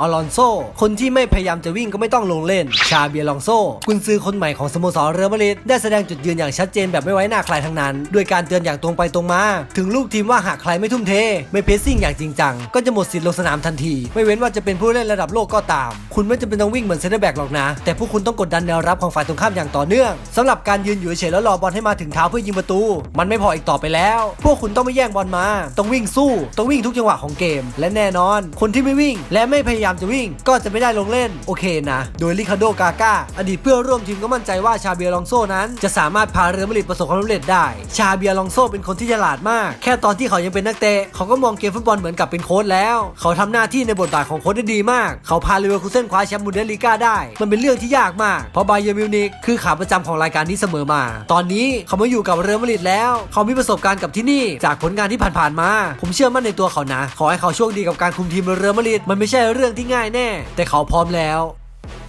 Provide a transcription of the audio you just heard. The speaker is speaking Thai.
อลอนโซ คนที่ไม่พยายามจะวิ่งก็ไม่ต้องลงเล่น ชาเบียลองโซ กุนซือคนใหม่ของสโมสรเรอัลมาดริดได้แสดงจุดยืนอย่างชัดเจนแบบไม่ไว้หน้าใครทั้งนั้น ด้วยการเตือนอย่างตรงไปตรงมา ถึงลูกทีมว่าหากใครไม่ทุ่มเท ไม่เพสซิ่งอย่างจริงจัง ก็จะหมดสิทธิ์ลงสนามทันที ไม่เว้นว่าจะเป็นผู้เล่นระดับโลกก็ตาม คุณไม่จำเป็นต้องวิ่งเหมือนเซนเตอร์แบ็กหรอกนะ แต่พวกคุณต้องกดดันแนวรับของฝ่ายตรงข้ามอย่างต่อเนื่องสำหรับการยืนอยู่เฉยแล้วรอบอลให้มาถึงเท้าเพื่อยิงประตู มันไม่พออีกต่อไปแล้ว พวกคุณต้องไม่แย่งบอลมา ต้องวิ่งสู้ ต้องวิ่งทุกจังหวะของเกม และแน่นอน คนที่ไม่วิ่งและไม่พยายามจะวิ่ง ก็จะไม่ได้ลงเล่นโอเคนะ โดยลิคาโดกาก้าอดีตเพื่อนร่วมทีมก็มั่นใจว่าชาเบียลองโซนั้น จะสามารถพาเรอัลมาดริดประสบความสำเร็จได้ ชาเบียลองโซเป็นคนที่ฉลาดมาก แค่ตอนที่เขายังเป็นนักเตะเขาก็มองเกมฟุตบอลเหมือนกับเป็นโค้ชแล้ว เขาทำหน้าที่ในบทบาทของโค้ชได้ดีมาก เขาพาเลเวอร์คูเซนคว้าแชมป์บุนเดสลีกาได้ มันเป็นเรื่องที่ยากมากเพราะไบเยอร์มิวนิกคือขาประจำของรายการนี้เสมอมา ตอนนี้เขามาอยู่กับเรอัลมาดริดแล้ว เขามีประสบการณ์กับที่นี่จากผลงานที่ผ่านๆมา ผมเชื่อมั่นในตัวเขานะ ขอให้เขาโชคดีกับการคุมทีมเรอัลมาดริดมันไม่ใช่เรื่องที่ง่ายแน่ แต่เขาพร้อมแล้ว